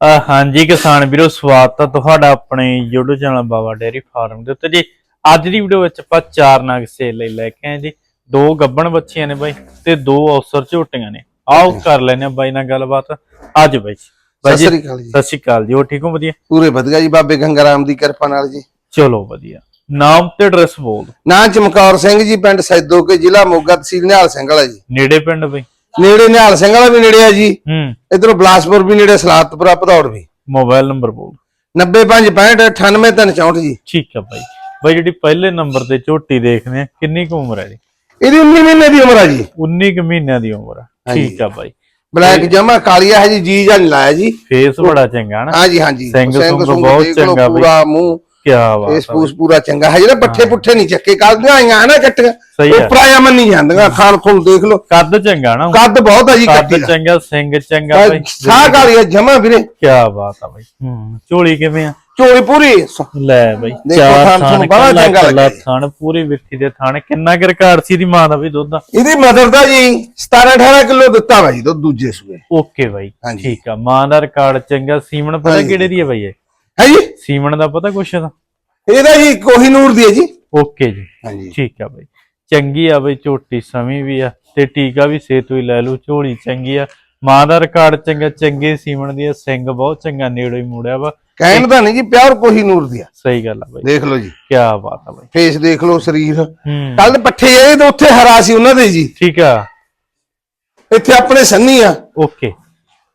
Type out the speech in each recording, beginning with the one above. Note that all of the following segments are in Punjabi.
ਅਹ ਹਾਂਜੀ ਕਿਸਾਨ ਵੀਰੋ ਸਵਾਗਤ ਹੈ ਤੁਹਾਡਾ ਆਪਣੇ YouTube channel Baba dairy farm ਦੇ ਉੱਤੇ। ਜੀ ਅੱਜ ਦੀ ਵੀਡੀਓ ਵਿੱਚ ਆਪਾਂ ਚਾਰ ਨਗ ਸੇਲ ਲਈ ਲੈ ਕੇ ਆਏ ਜੀ। ਦੋ ਗੱਬਣ ਬੱਚੀਆਂ ਨੇ ਬਾਈ ਤੇ ਦੋ ਔਸਰ ਝੋਟੀਆਂ ਨੇ। ਆਓ ਕਰ ਲੈਨੇ ਆ ਬਾਈ ਨਾਲ ਗੱਲਬਾਤ। ਅੱਜ ਬਾਈ। ਬਾਈ ਸਤਿ ਜੀ ਸ੍ਰੀ ਅਕਾਲ ਜੀ। ਸਤਿ ਸ਼੍ਰੀ ਅਕਾਲ ਜੀ ਉਹ ਠੀਕ ਹੋ? ਵਧੀਆ? ਪੂਰੇ ਵਧੀਆ ਜੀ ਬਾਬੇ ਗੰਗਾਰਾਮ ਦੀ ਕਿਰਪਾ ਨਾਲ ਜੀ। ਚਲੋ ਵਧੀਆ। ਨਾਮ ਤੇ ਐਡਰੈਸ ਬੋਲ ਦਿਓ। ਨਾਂ ਚਮਕੌਰ ਸਿੰਘ ਜੀ ਪਿੰਡ ਸੈਦੋਕੇ ਜ਼ਿਲ੍ਹਾ ਮੋਗਾ ਤਹਿਸੀਲ ਨਿਹਾਲ ਸਿੰਘ ਵਾਲਾ ਜੀ। ਨੇੜੇ ਪਿੰਡ ਬਾਈ? ਨੇੜੇ ਨਿਹਾਲ ਸਿੰਘ ਵਾਲਾ ਵੀ ਨੇੜੇ ਆ ਜੀ। ਹੂੰ। ਇਧਰੋਂ ਬਲਾਸਪੁਰ ਵੀ ਨੇੜੇ ਸਲਾਤਪੁਰਾ ਭਦੌੜ ਵੀ। ਮੋਬਾਈਲ ਨੰਬਰ ਬੋਲ। 9565 98364 ਜੀ। ਠੀਕ ਹੈ ਬਾਈ। ਬਾਈ ਜਿਹੜੀ ਪਹਿਲੇ ਨੰਬਰ ਤੇ ਝੋਟੀ ਦੇਖਦੇ ਆ ਕਿੰਨੀ ਕੁ ਉਮਰ ਹੈ ਜੀ? ਇਹਦੀ 19 ਮਹੀਨੇ ਦੀ ਉਮਰ ਆ ਜੀ। 19 ਕੁ ਮਹੀਨਿਆਂ ਦੀ ਉਮਰ ਆ। ਠੀਕ ਆ ਬਾਈ। ਬਲੈਕ ਜਮਾ ਕਾਲੀਆ ਹੈ ਜੀ ਜੀ ਜਾਂ ਲਾਇਆ ਜੀ। ਫੇਸ ਬੜਾ ਚੰਗਾ ਨਾ। ਹਾਂਜੀ ਹਾਂਜੀ। ਸਿੰਘ ਸੁੰਘ ਸੁੰਘ ਬਹੁਤ ਚੰਗਾ ਬਈ। ਪੂਰਾ ਮੂੰਹ। ਕੀ ਬਾਤ ਆ ਫੂਸ ਪੂਰਾ ਚੰਗਾ। ਹੈ। ਜਿਹੜਾ ਪੱਠੇ ਪੁੱਠੇ ਨਹੀਂ ਚੱਕੇ। ਕੱਲਦੀਆਂ ਆਈਆਂ ਨਾ ਕੱਟੀਆਂ ਸਹੀ। ਉਪਰਾਇਆ ਮੰਨੀ ਜਾਂਦੀਆਂ। ਖਾਣ ਖੂਨ ਦੇਖ ਲਓ। ਕੱਦ ਚੰਗਾ ਨਾ। ਕੱਦ ਬਹੁਤ ਆ ਜੀ ਕੱਦ ਕੱਟੀ ਦਾ। ਚੰਗਾ ਸਿੰਘ ਚੰਗਾ ਬਾਈ। ਸਾਹ ਕਾਲੀਆ ਜਮਾ ਵੀਰੇ। ਕੀ ਬਾਤ ਆ ਬਾਈ। ਹੂੰ ਝੋਲੀ ਕਿਵੇਂ ਆ? ਚੋਰੀ ਪੂਰੀ। ਲੈ ਬਾਈ ਦੇਖੋ ਚਾਰ ਥਣ ਬੜਾ ਕੱਲਾ ਚੰਗਾ ਕੱਲਾ ਲੱਗਿਆ। ਥਣ ਪੂਰੀ ਵਿੱਥੀ ਦੇ ਥਣ। ਕਿੰਨਾ ਕੁ ਰਿਕਾਰਡ ਸੀ ਦੀ ਮਾਂ ਦਾ ਵੀ ਦੁੱਧ ਦਾ? ਇਹਦੀ ਮਦਰ ਦਾ ਜੀ 17 18 ਕਿਲੋ ਦਿੱਤਾ ਵਾ ਜੀ ਦੁੱਧ ਦੂਜੇ ਸੂਏ। ਓਕੇ ਬਾਈ ਹਾਂਜੀ। ਠੀਕ ਆ। ਮਾਂ ਦਾ ਰਿਕਾਰਡ ਚੰਗਾ। ਸੀਮਣ ਪਤਾ ਹਾਂਜੀ। ਕਿਹੜੇ ਦੀ ਹੈ ਬਾਈ ਇਹ? ਹੈ ਜੀ ਸੀਮਣ ਦਾ ਪਤਾ ਕੁਛ ਦਾ ਇਹਦਾ ਜੀ ਕੋਹੀਨੂਰ ਦੀ ਹੈ ਜੀ। ਓਕੇ ਜੀ। ਹਾਂਜੀ। ਠੀਕ ਆ ਬਾਈ। ਚੰਗੀ ਆ ਬਈ ਝੋਟੀ ਸਮੀ ਵੀ ਆ ਤੇ ਟੀਕਾ ਵੀ ਸੇਤੂ ਹੀ ਲੈ ਲੂ ਝੋਲੀ ਚੰਗੀ ਆ। ਮਾਂ ਦਾ ਰਿਕਾਰਡ ਚੰਗਾ ਚੰਗੇ ਸੀਮਣ ਦੀ ਆ ਸਿੰਘ ਬਹੁਤ ਚੰਗਾ ਨੇੜੋਂ ਹੀ ਮੁੜਿਆ ਵਾ। ਕਹਿਣ ਦਾ ਨਹੀਂ ਜੀ ਪਿਓਰ ਕੋਹੀਨੂਰ ਦੀ ਆ। ਸਹੀ ਗੱਲ ਆ ਬਾਈ। ਦੇਖ ਲਓ ਜੀ। ਕੀ ਬਾਤ ਆ ਬਾਈ। ਫੇਸ ਦੇਖ ਲਓ ਸਰੀਰ। ਕੱਲ ਪੱਠੇ ਇਹ ਤੇ ਉੱਥੇ ਹਰਾ ਸੀ ਉਹਨਾਂ ਦੇ ਜੀ। ਠੀਕ ਆ। ਇੱਥੇ ਆਪਣੇ ਸੰਨੀ ਆ। ਓਕੇ।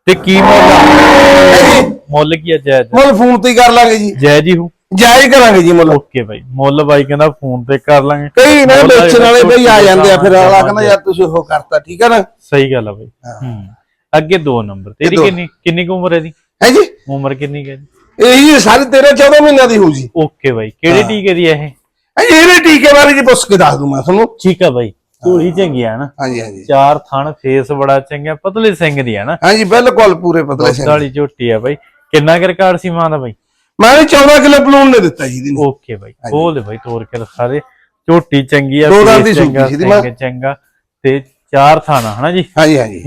ਤੇ ਕੀ ਮੁੱਲ? ਮੁੱਲ ਕੀ ਆ ਜਾਇਜ਼ ਮੁੱਲ ਫੋਨ ਤੇ ਹੀ ਕਰ ਲਾਂਗੇ ਜੀ। ਜਾਇਜ਼ ਹੀ। ਹੂੰ ਜਾਇਜ਼ ਕਰਾਂਗੇ ਜੀ ਮੁੱਲ। ਓਕੇ ਬਾਈ ਮੁੱਲ ਬਾਈ ਕਹਿੰਦਾ ਫੋਨ ਤੇ ਕਰ ਲਾਂਗੇ। ਕਈ ਨਾ ਵੇਚਣ ਵਾਲੇ ਬਈ ਆ ਜਾਂਦੇ ਆ ਫਿਰ ਅਗਲਾ ਕਹਿੰਦਾ ਯਾਰ ਤੁਸੀਂ ਉਹ ਕਰਤਾ ਠੀਕ ਆ ਨਾ? ਸਹੀ ਗੱਲ ਆ ਬਾਈ। ਹੂੰ। ਅੱਗੇ ਦੋ ਨੰਬਰ ਤੇਰੀ। ਕਿੰਨੀ ਕਿੰਨੀ ਕੁ ਉਮਰ ਹੈ ਦੀ ਹੈ ਜੀ? ਉਮਰ ਕਿੰਨੀ ਹੈ ਇਹੀ ਸਾਰੀ 13 14 ਮਹੀਨਿਆਂ ਦੀ ਹੋਊ ਜੀ। ਓਕੇ ਬਾਈ ਕਿਹੜੇ ਟੀਕੇ ਦੀ ਹੈ ਇਹ? ਹੈ ਜੀ, ਇਹਦੇ ਟੀਕੇ ਬਾਰੇ ਜੀ ਪੁੱਛ ਕੇ ਦੱਸ ਦੂੰ ਮੈਂ ਤੁਹਾਨੂੰ। ਠੀਕ ਆ ਬਾਈ। ਝੋਲੀ ਚੰਗੀ ਆ ਨਾ। ਹਾਂਜੀ ਹਾਂਜੀ। ਚਾਰ ਥਣ ਫੇਸ ਬੜਾ ਚੰਗਾ ਪਤਲੇ ਸਿੰਘ ਦੀ ਆ ਨਾ। ਹਾਂਜੀ ਬਿਲਕੁਲ ਪੂਰੇ ਪਤਲੇ ਸਿੰਘ ਵਾਲੀ ਝੋਟੀ ਆ ਬਾਈ। ਕਿੰਨਾ ਕੁ ਰਿਕਾਰਡ ਸੀ ਮਾਂ ਦਾ ਬਾਈ? ਮੈਂ ਵੀ 14 ਕਿਲੋ ਬਲੂਨ ਨੇ ਦਿੱਤਾ ਜੀ ਇਹਦੀ ਓਕੇ ਬਾਈ ਬੋਲ ਦੇ ਬਾਈ ਤੋਰ ਕੇ ਦਿਖਾ ਦੇ। ਝੋਟੀ ਚੰਗੀ ਆ ਦੋ ਦੰਦ ਦੀ ਚੰਗਾ, ਸੂਪੀ ਸੀ ਦੀ ਮਾਂ। ਚੰਗਾ। ਤੇ ਚਾਰ ਥਣ ਆ ਹਨਾ ਜੀ? ਹਾਂਜੀ ਹਾਂਜੀ।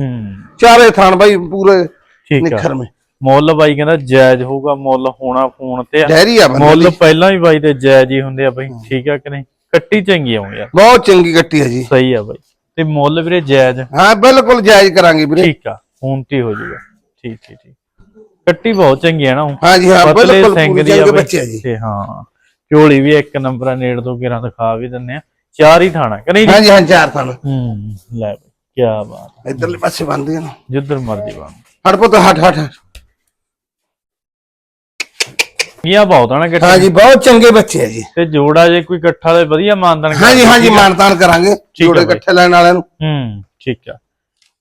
ਚਾਰੇ ਥਾਨ ਬਾਈ ਪੂਰੇ ਠੀਕ ਆ। ਨਿਖਰ ਮੇ। ਮੁੱਲ ਬਾਈ ਕਹਿੰਦਾ ਜਾਇਜ਼ ਹੋਊਗਾ ਮੁੱਲ ਹੋਣਾ ਫੋਨ ਤੇ ਮੁੱਲ ਦੀ। ਪਹਿਲਾਂ ਵੀ ਬਾਈ ਤੇ ਜਾਇਜ਼ ਹੀ ਹੁੰਦੇ ਆ ਬਾਈ ਠੀਕ ਆ ਕਿ ਨਹੀਂ? ਕੱਟੀ ਚੰਗੀ ਆਉਂ ਯਾਰ ਬਹੁਤ ਚੰਗੀ ਕੱਟੀ ਹੈ ਜੀ। ਸਹੀ ਆ ਬਾਈ। ਤੇ ਮੁੱਲ ਵੀਰੇ ਜਾਇਜ਼। ਹਾਂ ਬਿਲਕੁਲ ਜਾਇਜ਼ ਕਰਾਂਗੇ ਵੀਰੇ। ਠੀਕ ਆ ਫੋਨ ਤੇ ਹੋ ਜਾਊਗਾ ਠੀਕ ਠੀਕ ਠੀਕ। ਕੱਟੀ ਬਹੁਤ ਚੰਗੀ ਆ ਨਾ ਊਂ। ਹਾਂਜੀ ਹਾਂ ਪਤਲੇ ਬਿਲਕੁਲ ਸਿੰਘ ਪੂਰੇ ਦੀ ਆ ਚੰਗੇ। ਬੱਚੇ ਆ ਜੀ। ਤੇ ਹਾਂ ਝੋਲੀ ਵੀ ਇੱਕ ਨੰਬਰ ਆ ਨੇੜ ਤੋਂ ਕਿਰਾਂ ਦਿਖਾ ਵੀ ਦਿੰਨੇ ਆ। ਚਾਰ ਹੀ ਥਾਣਾ ਕਿ ਨਹੀਂ ਜੀ? ਹਾਂਜੀ ਹਾਂ ਚਾਰ ਥਾਨ ਹੂੰ ਲੈ ਬਈ ਕੀ ਬਾਤ ਆ। ਇਧਰਲੇ ਪਾਸੇ ਬੰਦੇ ਨੇ। ਜਿੱਧਰ ਮਰਜ਼ੀ ਬੰਦ ਹਟ ਪੁੱਤ ਹਟ ਹਟ ਹਟ। ਇਹ ਬਹੁਤ ਆ ਨਾ ਕਿ ਹਾਂਜੀ ਬਹੁਤ ਚੰਗੇ ਬੱਚੇ ਆ ਜੀ। ਤੇ ਜੋੜਾ ਜੇ ਕੋਈ ਇਕੱਠਾ ਦੇ ਵਧੀਆ ਮਾਨਦਨ ਹਾਂਜੀ ਹਾਂਜੀ ਮਾਨਤਾਨ ਕਰਾਂਗੇ। ਜੋੜੇ ਬਾਈ। ਇਕੱਠੇ ਲੈਣ ਵਾਲਿਆਂ ਨੂੰ। ਹੂੰ ਠੀਕ ਆ।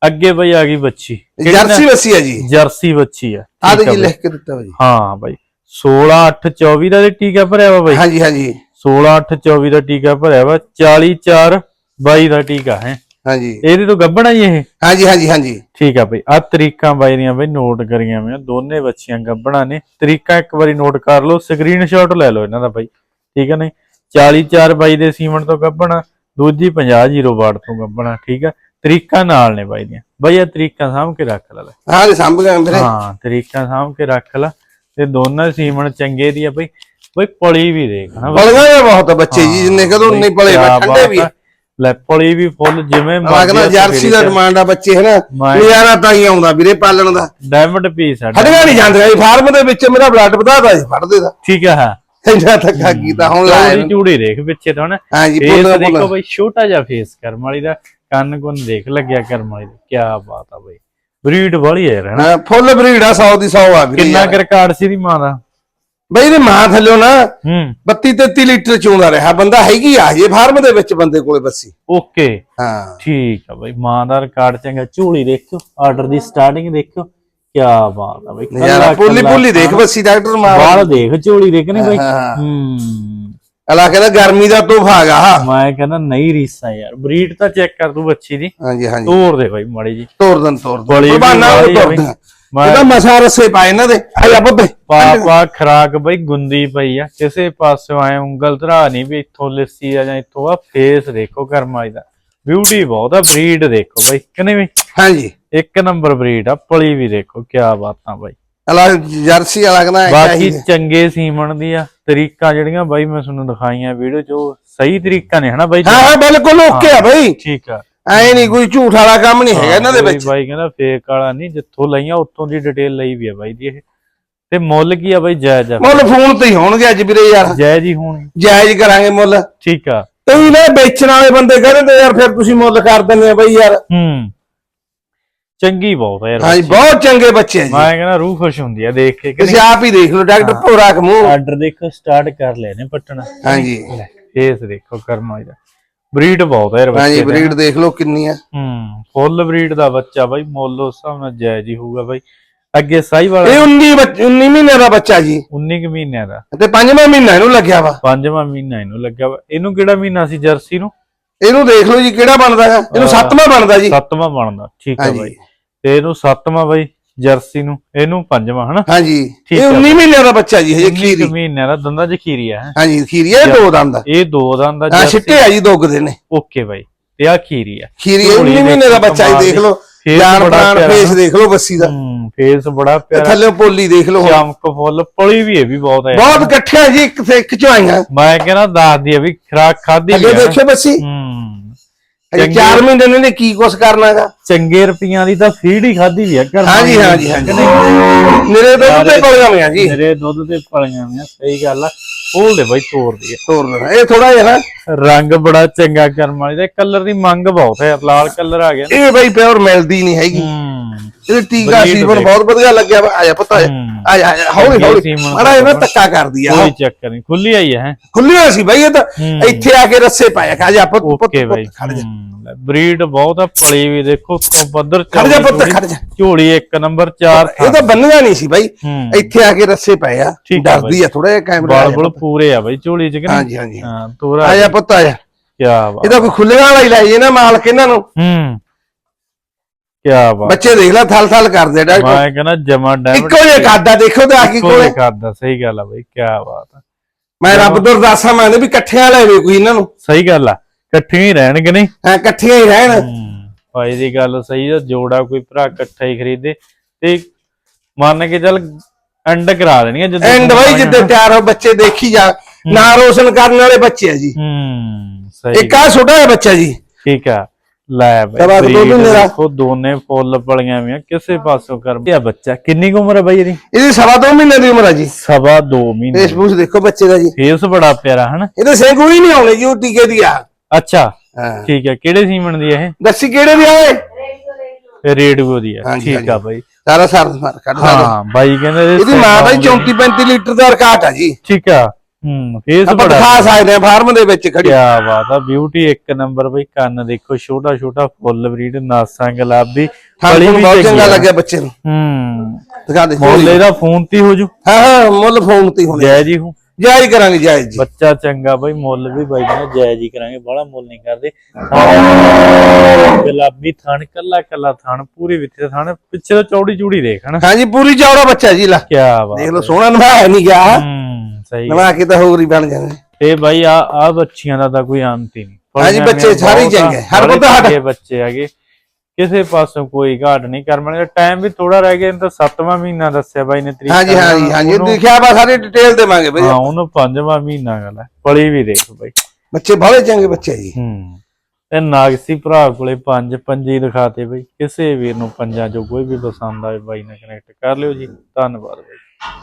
ਅੱਗੇ ਬਈ ਆ ਗਈ ਬੱਚੀ। ਜਰਸੀ ਵਸੀ ਆ ਜੀ। ਜਰਸੀ ਬੱਚੀ ਆ। ਆ ਠੀਕ ਦੇ ਆ ਜੀ ਬਈ। ਲਿਖ ਕੇ ਦਿੱਤਾ ਜੀ ਹਾਂ ਬਾਈ। 16 8 24 ਦਾ ਟੀਕਾ ਭਰਿਆ ਵਾ ਬਾਈ। ਹਾਂਜੀ ਹਾਂਜੀ। 16 8 24 ਦਾ ਟੀਕਾ ਭਰਿਆ ਵਾ। 40 4 22 ਦਾ ਟੀਕਾ ਹੈ। ਹਾਂਜੀ। ਇਹਦੇ ਤੋਂ ਗੱਬਣਾ ਹੀ ਇਹ? ਹਾਂਜੀ ਹਾਂਜੀ ਹਾਂਜੀ। ਠੀਕ ਆ ਬਈ। ਆ ਤਰੀਕਾਂ ਬਾਈ ਦੀਆਂ ਬਈ ਨੋਟ ਕਰੀਆਂ ਮੈਂ ਦੋਨੇ ਬੱਚੀਆਂ ਗੱਬਣਾ ਨੇ। ਤਰੀਕਾ ਇੱਕ ਵਾਰੀ ਨੋਟ ਕਰ ਲਓ। ਸਕਰੀਨਸ਼ਾਟ ਲੈ ਲਓ ਇਹਨਾਂ ਦਾ ਬਾਈ। ਠੀਕ ਆ ਨਹੀਂ? 44 4 ਬਾਈ ਦੇ ਸੀਮਨ ਤੋਂ ਗੱਬਣਾ ਦੂਜੀ 50 ਜ਼ੀਰੋ ਵਾਟ ਤੋਂ ਗੱਬਣਾ ਠੀਕ ਆ? ਤਰੀਕਾਂ ਨਾਲ ਨੇ ਬਾਈ ਦੀਆਂ। ਬਈ ਇਹ ਤਰੀਕਾਂ ਸਾਂਭ ਕੇ ਰੱਖ ਲੈ। ਹਾਂ ਜੀ ਸੰਭ ਗਏ ਵੀਰੇ ਹਾਂ ਤਰੀਕਾਂ ਸਾਂਭ ਕੇ ਰੱਖ ਲੈ। ਤੇ ਦੋਨਾਂ ਸੀਮਨ ਚੰਗੇ ਦੀ ਆ ਬਈ। ਬਈ ਪਲੀ ਵੀ ਦੇਖ ਹਾਂ ਪਲੀਆਂ ਬਹੁਤ ਆ ਬੱਚੇ ਜੀ ਜਿੰਨੇ ਕਦੋਂ ਨਹੀਂ ਪਲੇ ਬਾਤ ਵੀ ਆ। ਲੈ ਪਲੀ ਵੀ ਫੁੱਲ ਜਿਵੇਂ ਲੱਗਦਾ ਜਰਸੀ ਦਾ ਡਿਮਾਂਡ ਆ ਬੱਚੇ ਹੈ ਨਾ ਮੈਂ- ਨਜ਼ਾਰਾ ਤਾਂ ਹੀ ਆਉਂਦਾ ਵੀਰੇ ਪਾਲਣ ਦਾ। ਡਾਇਮੰਡ ਪੀਸ ਆ ਹਟਗਾ ਨਹੀਂ ਜਾਂਦੇ ਜੀ ਫਾਰਮ ਦੇ ਵਿੱਚ ਮੇਰਾ ਬਲੱਡ ਵਧਾਦਾ ਜੀ ਫੜਦੇ ਦਾ ਠੀਕ ਆ ਹਾਂ। ਇੰਨਾ ਧੱਕਾ ਕੀਤਾ ਹੁਣ ਲਾਇਆ ਚੂੜੀ ਦੇਖ ਪਿੱਛੇ ਤੋਂ ਨਾ ਹਾਂਜੀ ਫੇਸ ਦੇਖੋ ਬਈ ਛੋਟਾ ਜਿਹਾ ਫੇਸ ਕਰਮ ਵਾਲੀ ਦਾ ਕੰਨ ਕੁੰਨ ਦੇਖ ਲੱਗਿਆ ਕਰਮ ਵਾਲੀ ਦਾ। ਕੀ ਬਾਤ ਆ ਬਈ। ਬਰੀਡ ਵਾਲੀ ਹੈ ਰਹਿਣਾ ਫੁੱਲ ਬਰੀਡ ਆ 100 ਦੀ 100 ਆ ਵੀਰੇ ਕਿੰਨਾ ਯਾਰ। ਕੁ ਰਿਕਾਰਡ ਸੀ ਦੀ ਮਾਂ ਦਾ? ਬਈ ਇਹਦੇ ਮਾਂ ਥੱਲਿਓ ਨਾ ਹੂੰ। 32 33 ਲੀਟਰ ਚੋਂਦਾ ਰਿਹਾ। ਬੰਦਾ ਹੈਗੀ ਆ ਜੇ ਫਾਰਮ ਦੇ ਵਿੱਚ ਬੰਦੇ ਕੋਲੇ ਬੱਸੀ। ਓਕੇ। ਹਾਂ। ਠੀਕ ਆ ਬਈ ਮਾਂ ਦਾ ਰਿਕਾਰਡ ਚੰਗਾ। ਝੋਲੀ ਦੇਖੋ ਆਰਡਰ ਦੀ ਸਟਾਰਟਿੰਗ ਦੇਖੋ ਕੀ ਬਾਤ ਆ ਬਈ ਨਜ਼ਾਰਾ ਪੁੱਲੀ ਪੁੱਲੀ ਦੇਖ ਬੱਸੀ ਡਾਕਟਰ ਮਾਰ ਬਾਲ ਦੇਖ ਝੋਲੀ ਦੇਖ ਨੀ ਬਈ। ਹਾਂ। ਅਲਾ ਕਹਿੰਦਾ ਗਰਮੀ ਦਾ ਤੋਹਫਾ ਹੈਗਾ ਮੈਂ ਕਹਿੰਦਾ ਨਹੀਂ ਰੀਸਾ ਯਾਰ। ਬਰੀਡ ਤਾਂ ਚੈੱਕ ਕਰ ਤੂੰ ਬੱਚੀ ਦੀ। ਹਾਂਜੀ ਹਾਂਜੀ। ਤੋੜ ਦੇ ਬਾਈ ਮਾੜੀ ਜੀ। ਤੋੜ ਦਨ ਤੋੜ ਦਨ। ਬਹਾਨਾ ਤੋੜ ਬਈ। ਇਹਦਾ ਮਸਾ ਰਸੇ ਪਾਏ ਇਹਨਾਂ ਦੇ। ਆ ਜਾ ਪਾਪਾ ਖਰਾਕ ਬਈ ਗੁੰਦੀ ਪਈ ਆ। ਕਿਸੇ ਪਾਸਿਓਂ ਆਏ ਉਂਗਲ ਧਰਾ ਨਹੀਂ ਵੀ ਇੱਥੋਂ ਲਿੱਸੀ ਆ ਜਾਂ ਇੱਥੋਂ ਆ। ਫੇਸ ਦੇਖੋ ਕਰਮਾਈ ਦਾ। ਬਿਊਟੀ ਬਹੁਤ ਆ ਬਰੀਡ ਦੇਖੋ ਬਈ ਕਿਨੇ ਵੀ ਹਾਂਜੀ। ਇੱਕ ਨੰਬਰ ਬਰੀਡ ਆ ਪਲੀ ਵੀ ਦੇਖੋ ਕੀ ਬਾਤਾਂ ਬਾਈ। ਅਲਾ ਜਰਸੀ ਕਹਿੰਦਾ ਬਾਕੀ ਚੰਗੇ ਸੀਮਣ ਦੀ ਆ ਤਰੀਕਾਂ ਜਿਹੜੀਆਂ ਬਾਈ ਮੈਂ ਤੁਹਾਨੂੰ ਦਿਖਾਈਆਂ ਵੀਡੀਓ 'ਚ ਉਹ ਸਹੀ ਤਰੀਕਾ ਨੇ ਹਨਾ ਬਾਈ? ਜੀ? ਹਾਂ ਹਾਂ ਬਿਲਕੁਲ ਓਕੇ ਆ ਬਈ। ਠੀਕ ਆ। ਐ ਨਹੀਂ ਕੋਈ ਝੂਠ ਵਾਲਾ ਕੰਮ ਨਹੀਂ ਹੈਗਾ ਇਹਨਾਂ ਦੇ ਵਿੱਚ। ਬਾਈ ਕਹਿੰਦਾ ਫੇਕ ਵਾਲਾ ਨਹੀਂ ਜਿੱਥੋਂ ਲਈਆਂ ਉੱਥੋਂ ਦੀ ਡਿਟੇਲ ਲਈ ਵੀ ਆ ਬਾਈ ਦੀ ਇਹ। ਤੇ ਮੁੱਲ ਕੀ ਆ ਬਾਈ ਜਾਇਜ਼ ਆ? ਮੁੱਲ ਫੋਨ ਤੇ ਹੀ ਹੋਣਗੇ ਅੱਜ ਵੀਰੇ ਯਾਰ। ਜਾਇਜ਼ ਹੀ ਹੋਣੀ। ਜਾਇਜ਼ ਕਰਾਂਗੇ ਮੁੱਲ। ਠੀਕ ਆ। ਕਈ ਨੇ ਵੇਚਣ ਵਾਲੇ ਬੰਦੇ ਕਹਿੰਦੇ ਤੇ ਯਾਰ ਫਿਰ ਤੁਸੀਂ ਮੁੱਲ ਕਰ ਦਿੰਦੇ ਆ ਬਈ ਯਾਰ। ਹੂੰ। ਚੰਗੀ ਬਹੁਤ ਆ ਯਾਰ ਹਾਂਜੀ ਬਹੁਤ ਚੰਗੇ ਬੱਚੇ ਆ ਜੀ। ਮੈਂ ਕਹਿੰਦਾ ਰੂਹ ਖੁਸ਼ ਹੁੰਦੀ ਆ ਦੇਖ ਕੇ ਕਿ ਤੁਸੀਂ ਆਪ ਹੀ ਦੇਖ ਲਓ ਡਾਕਟਰ ਭੋਰਾ ਕਮੂ ਆਰਡਰ ਦੇਖੋ ਸਟਾਰਟ ਕਰ ਲਿਆ ਨੇ ਪਟਣਾ। ਹਾਂਜੀ। ਫੇਸ ਦੇਖੋ ਕਰਮਾ ਇਹਦਾ। ਬਰੀਡ ਬਹੁਤ ਆ ਯਾਰ ਹਾਂਜੀ ਬੱਚੇ ਬਰੀਡ ਦੇਖ ਲਓ ਕਿੰਨੀ ਆ ਹੂੰ ਫੁੱਲ ਬਰੀਡ ਦਾ ਬੱਚਾ ਬਾਈ ਮੁੱਲ ਉਸ ਹਿਸਾਬ ਨਾਲ ਜਾਇਜ਼ ਹੀ ਹੋਊਗਾ ਬਾਈ। ਅੱਗੇ ਸਾਈ ਵਾਲਾ ਇਹ 19 ਬੱਚ- 19 ਮਹੀਨੇ ਦਾ ਬੱਚਾ ਜੀ। 19 ਕੁ ਮਹੀਨਿਆਂ ਦਾ। ਤੇ ਪੰਜਵਾਂ ਮਹੀਨਾ ਇਹਨੂੰ ਲੱਗਿਆ ਵਾ। ਪੰਜਵਾਂ ਮਹੀਨਾ ਇਹਨੂੰ ਲੱਗਿਆ ਵਾ। ਇਹਨੂੰ ਕਿਹੜਾ ਮਹੀਨਾ ਸੀ ਜਰਸੀ ਨੂੰ? ਇਹਨੂੰ ਦੇਖ ਲਓ ਜੀ ਕਿਹੜਾ ਬਣਦਾ ਹੈ? ਇਹਨੂੰ ਸੱਤਵਾਂ ਬਣਦਾ ਜੀ। ਸੱਤਵਾਂ ਬਣਦਾ। ਠੀਕ ਆ ਹਾਂਜੀ। ਬਾਈ। ਤੇ ਇਹਨੂੰ ਸੱਤਵਾਂ ਬਾਈ। ਜਰਸੀ ਨੂੰ ਇਹਨੂੰ ਪੰਜਵਾਂ ਹਨਾ? ਹਾਂਜੀ। ਠੀਕ ਇਹ ਆ 19 ਮਹੀਨੇ ਦਾ ਬੱਚਾ ਜੀ ਹਜੇ 19 ਖੀਰੀ। ਮਹੀਨਿਆਂ ਦਾ ਦੰਦਾਂ ਚ ਖੀਰੀ ਆ ਹੈਂ। ਹਾਂਜੀ ਖੀਰੀ ਇਹ ਦੋ ਦੰਦ ਆ। ਇਹ ਦੋ ਦੰਦ ਹਾਂ ਛਿੱਟੇ ਆ ਜੀ ਦੁੱਗਦੇ ਨੇ ਓਕੇ ਬਾਈ ਤੇ ਆ ਖੀਰੀ ਆ। ਖੀਰੀ ਇਹ ਝੋਲੀ 19 ਮਹੀਨੇ ਦਾ ਬੱਚਾ ਜੀ ਦੇਖ। ਲਓ। ਫੇਸ ਜਾਨ ਬੜਾ ਪ੍ਰਾਣ ਪਿਆਰਾ। ਫੇਸ ਦੇਖ ਲਓ ਬੱਸੀ ਦਾ। ਹੂੰ ਫੇਸ ਬੜਾ ਤੇ ਪਿਆਰਾ। ਥੱਲੇ ਪੋਲੀ ਦੇਖ ਲਓ ਹੁਣ। ਚਮਕ ਫੁੱਲ ਪਲੀ ਵੀ ਇਹ ਵੀ ਬਹੁਤ ਹੈ। ਬਹੁਤ ਇਕੱਠਿਆਂ ਜੀ ਇੱਕ ਤੇ ਇੱਕ ਚੋਂ ਆਈਆਂ। ਮੈਂ ਕਹਿੰਦਾ ਦੱਸਦੀ ਆ ਵੀ ਖਰਾਕ ਖਾਦੀ ਅੱਗੇ ਦੇਖਿਓ ਬੱਸੀ। ਹੂੰ। ਅਜੇ 4 ਮਹੀਨੇ ਨੇ ਇਹਨੇ ਕੀ ਕੁਛ ਕਰਨਾਗਾ ਚੰਗੇ ਰੁਪਈਆਂ ਦੀ ਤਾਂ ਫੀਡ ਹੀ ਖਾਦੀ ਵੀ ਆ ਘਰ ਹਾਂਜੀ ਹਾਂਜੀ ਹਾਂਜੀ। ਮੇਰੇ ਦੁੱਧ ਤੇ ਪਲ ਗਏ ਜੀ। ਮੇਰੇ ਦੁੱਧ ਤੇ ਪਲੀਆਂ ਨੇ ਸਹੀ ਗੱਲ ਆ। ਖੋਲ ਦੇ ਬਾਈ ਤੋੜ ਦੀ ਤੋਰ ਦੇਣਾ ਇਹ ਥੋੜਾ ਜਿਹਾ ਨਾ ਰੰਗ ਬੜਾ ਚੰਗਾ ਕਰਮ ਵਾਲੀ ਦਾ ਕਲਰ ਦੀ ਮੰਗ ਬਹੁਤ ਹੈ ਲਾਲ ਕਲਰ ਆ ਗਿਆ। ਇਹ ਬਈ ਪਿਓਰ ਮਿਲਦੀ ਨਹੀਂ ਹੈਗੀ। ਇਹ ਟੀਕਾ ਸੀਵਨ ਦੇਖ। ਬਹੁਤ ਵਧੀਆ ਲੱਗਿਆ ਵਾ। ਆ ਜਾ ਪੁੱਤ ਆ ਜਾ ਹੂੰ। ਆ ਜਾ, ਆ ਜਾ ਹੌਲੀ। ਹੌਲੀ ਮਾੜਾ ਇਹਨਾਂ ਧੱਕਾ ਕਰਦੀ ਆ ਕੋਈ ਚੱਕਰ ਨਹੀਂ। ਖੁੱਲੀ ਆਈ ਹੈ ਖੁੱਲੀ ਹੋਈ ਸੀ ਬਈ ਇਹ ਤਾਂ। ਇੱਥੇ ਆ ਕੇ ਰੱਸੇ ਪਾਇਆ। ਖਾ ਜਾ ਪੁੱਤ ਪੁੱਤ ਖੜ ਜਾ। ਬਰੀਡ ਬਹੁਤ ਆ ਪਲੀ ਵੀ ਦੇਖੋ ਤੋਂ ਪੱਧਰ ਖੜ ਜਾ ਪੁੱਤ ਖੜ ਜਾ। ਝੋਲੀ ਇੱਕ ਨੰਬਰ 4 ਇਹ ਤਾਂ ਬੰਨਿਆ ਨਹੀਂ ਸੀ ਬਾਈ। ਇੱਥੇ ਆ ਕੇ ਰੱਸੇ ਪਏ ਆ। ਠੀਕ ਆ ਡਰਦੀ ਆ ਥੋੜਾ ਜਿਹਾ ਕੈਮਰਾ ਬਾਲ ਬੁਲ ਪੂਰੇ ਆ ਬਾਈ ਝੋਲੀ ਚ ਕਿ ਨਹੀਂ? ਹਾਂਜੀ ਹਾਂਜੀ। ਹਾਂ ਤੋਰਾ ਆ ਜਾ। ਪੁੱਤ ਆ ਜਾ ਕੀ ਬਾਤ ਇਹਦਾ ਕੋਈ ਖੁੱਲੇ ਵਾਲਾ ਹੀ ਲਾਈਏ ਨਾ ਮਾਲਕ ਇਹਨਾਂ ਨੂੰ। ਹੂੰ। ਕੀ ਬਾਤ। ਬੱਚੇ ਦੇਖ ਲੈ ਥਲ ਥਲ ਕਰਦੇ ਡਾਕਟਰ। ਮੈਂ ਕਹਿੰਦਾ ਜਮਾ ਡੈਮੇਜ ਇੱਕੋ ਜਿਹਾ ਕਾਦਾ ਦੇਖੋ ਤੇ ਆ ਕੇ ਕੋਲੇ। ਕਰਦਾ ਸਹੀ ਗੱਲ ਆ ਬਾਈ ਕੀ ਬਾਤ ਆ। ਮੈਂ ਰੱਬ ਤੋਂ ਅਰਦਾਸਾਂ ਮੰਗਦੇ ਵੀ ਇਕੱਠਿਆਂ ਲੈਵੇ ਕੋਈ ਇਹਨਾਂ ਨੂੰ। ਸਹੀ ਗੱਲ ਆ ਇਕੱਠੇ ਹੀ ਰਹਿਣਗੇ ਨਹੀਂ? ਹਾਂ ਇਕੱਠੀਆਂ ਹੀ ਰਹਿਣ। ਭਾਈ ਦੀ ਗੱਲ ਸਹੀ ਆ ਜੋੜਾ ਕੋਈ ਭਰਾ ਇਕੱਠਾ ਹੀ ਖਰੀਦੇ। ਤੇ ਮੰਨ ਕੇ ਚੱਲ ਐਂਡ ਕਰਾ ਦੇਣੀਆਂ ਜਦੋਂ ਐਂਡ ਬਾਈ ਜਿੱਦੇ ਤਿਆਰ ਹੋ ਬੱਚੇ ਦੇਖੀ ਜਾ। ਨਾ ਰੋਸ਼ਨ ਕਰਨ ਵਾਲੇ ਬੱਚੇ ਆ ਜੀ। ਹੂੰ ਸਹੀ ਇੱਕ ਆ ਛੋਟਾ ਜਿਹਾ ਬੱਚਾ ਜੀ। ਠੀਕ ਆ। ਲੈ ਬਾਈ ਤਬਾਕ ਦੋ breed ਮਹੀਨੇ ਦਾ। ਦੇਖੋ ਦੋਨੇ ਫੁੱਲ ਪਲੀਆਂ ਵੀਆਂ ਕਿਸੇ ਪਾਸੋਂ ਕਰ ਇਹ ਬੱਚਾ ਕਿੰਨੀ ਕੁ ਉਮਰ ਹੈ ਬਾਈ ਇਹਦੀ? ਇਹਦੀ ਸਵਾ ਦੋ ਮਹੀਨੇ ਦੀ ਉਮਰ ਆ ਜੀ। ਸਵਾ 2 ਮਹੀਨੇ ਫੇਸ ਫੂਸ ਦੇਖੋ ਬੱਚੇ ਦਾ ਜੀ। ਫੇਸ ਬੜਾ ਪਿਆਰਾ ਹਨ? ਇਹਦੇ ਹੀ ਨਹੀਂ ਆਉਣੇ ਜੀ ਉਹ ਟੀਕੇ ਦੀ ਆ। ਅੱਛਾ ਹਾਂ। ਠੀਕ ਹੈ ਕਿਹੜੇ ਸੀਮਨ ਦੀ ਹੈ ਦੱਸੀ ਕਿਹੜੇ ਦੀ ਆਏ ਇਹ? ਰੇਡੀਓ ਦੀ ਹੈ ਹਾਂਜੀ, ਠੀਕ ਆ ਬਾਈ। ਸਾਰਾ ਸਾਰ ਮਾਰ ਕੱਢ ਸਾਰਾ। ਹਾਂ ਬਾਈ ਕਹਿੰਦੇ ਇਹਦੇ ਮਾਂ ਦਾ ਸਿੰਘ 34 35 ਲੀਟਰ ਦਾ ਰਿਕਾਰਡ ਆ ਜੀ। ਠੀਕ ਆ। ਹੂੰ ਫੇਸ ਆਪਾਂ ਬੜਾ ਦਿਖਾ ਸਕਦੇ ਆ ਫਾਰਮ ਦੇ ਵਿੱਚ ਖੜੀ। ਕਿਆ ਬਾਤ ਆ ਬਿਊਟੀ ਇੱਕ ਨੰਬਰ ਬਈ ਕੰਨ ਦੇਖੋ ਛੋਟਾ ਛੋਟਾ ਫੁੱਲ ਬਰੀਡ ਨਾਸਾਂ ਗੁਲਾਬੀ ਸਾਨੂੰ ਵੀ ਬਹੁਤ ਚੰਗੀ। ਲੱਗਿਆ ਬੱਚੇ ਨੂੰ। ਹੂੰ। ਦਿਖਾ ਦੇ ਮੁੱਲ ਦਾ ਫੋਨ ਤੇ ਹੀ ਹੋ ਜੂ। ਹਾਂ ਹਾਂ ਮੁੱਲ ਫੋਨ ਤੇ ਹੋਣੇ। ਜੈ ਜੀ ਹੂੰ। ਜਾਇਜ਼ ਕਰਾਂਗੇ ਜਾਇਜ਼ ਜੀ ਬੱਚਾ ਚੰਗਾ ਬਈ ਮੁੱਲ ਵੀ ਬਾਈ ਨੇ ਜਾਇਜ਼ ਹੀ ਕਰਾਂਗੇ ਬੜਾ ਮੁੱਲ ਨਹੀਂ ਕਰਦੇ। ਗੁਲਾਬੀ ਥਣ ਕੱਲਾ ਕੱਲਾ ਥਣ ਪੂਰੀ ਵਿੱਚੇ ਥਣ ਪਿੱਛੇ ਤੋਂ ਚੌੜੀ ਚੂੜੀ ਦੇਖ ਹਨਾ। ਹਾਂਜੀ ਪੂਰੀ ਚੌੜਾ ਬੱਚਾ ਜੀ ਲਾ। ਕਿਆ ਬਾਤ ਦੇਖ ਲਓ ਸੋਹਣਾ ਨਵਾਇਆ ਨਹੀਂ ਗਿਆ। ਹੂੰ। ਸਹੀ ਨਵਾ ਕੇ ਤਾਂ ਹੋਰ ਹੀ ਬਣ ਜਾਣੇ। ਤੇ ਬਾਈ ਆ ਆ ਬੱਚੀਆਂ ਦਾ ਤਾਂ ਕੋਈ ਅੰਤ ਹੀ ਨਹੀਂ ਹਾਂਜੀ, ਬੱਚੇ ਸਾਰੇ ਚੰਗੇ। ਹਰ ਬੰਦਾ ਚੰਗੇ ਬੱਚੇ ਹੈਗੇ। ਕਿਸੇ ਪਾਸੋਂ ਕੋਈ ਘਾਟ ਨਹੀਂ ਕਰਮਣ ਦਾ ਟਾਈਮ ਵੀ ਥੋੜਾ ਰਹਿ ਗਿਆ ਇਹਨੂੰ ਤਾਂ 7ਵਾਂ ਮਹੀਨਾ ਦੱਸਿਆ ਬਾਈ ਨੇ ਤਰੀਕ ਹਾਂਜੀ ਹਾਂਜੀ ਹਾਂਜੀ ਦੇਖਿਆ ਬਾ ਸਾਰੀ ਡਿਟੇਲ ਦੇਵਾਂਗੇ ਬਈ। ਹਾਂ ਉਹਨੂੰ 5ਵਾਂ ਮਹੀਨਾ ਗੱਲ ਹੈ। ਪਲੀ ਵੀ ਦੇਖ ਬਾਈ। ਬੱਚੇ ਬੜੇ ਚੰਗੇ ਬੱਚੇ ਜੀ। ਹੂੰ। ਤੇ ਨਾਗਸੀ ਭਰਾ ਕੋਲੇ ਪੰਜ ਪੰਜੀ ਦਿਖਾਤੇ ਬਈ। ਕਿਸੇ ਵੀਰ ਨੂੰ ਪੰਜਾਂ ਚੋਂ ਕੋਈ ਵੀ ਪਸੰਦ ਆਵੇ ਬਾਈ ਨਾਲ ਕਨੈਕਟ ਕਰ ਲਿਓ ਜੀ। ਧੰਨਵਾਦ ਬਾਈ।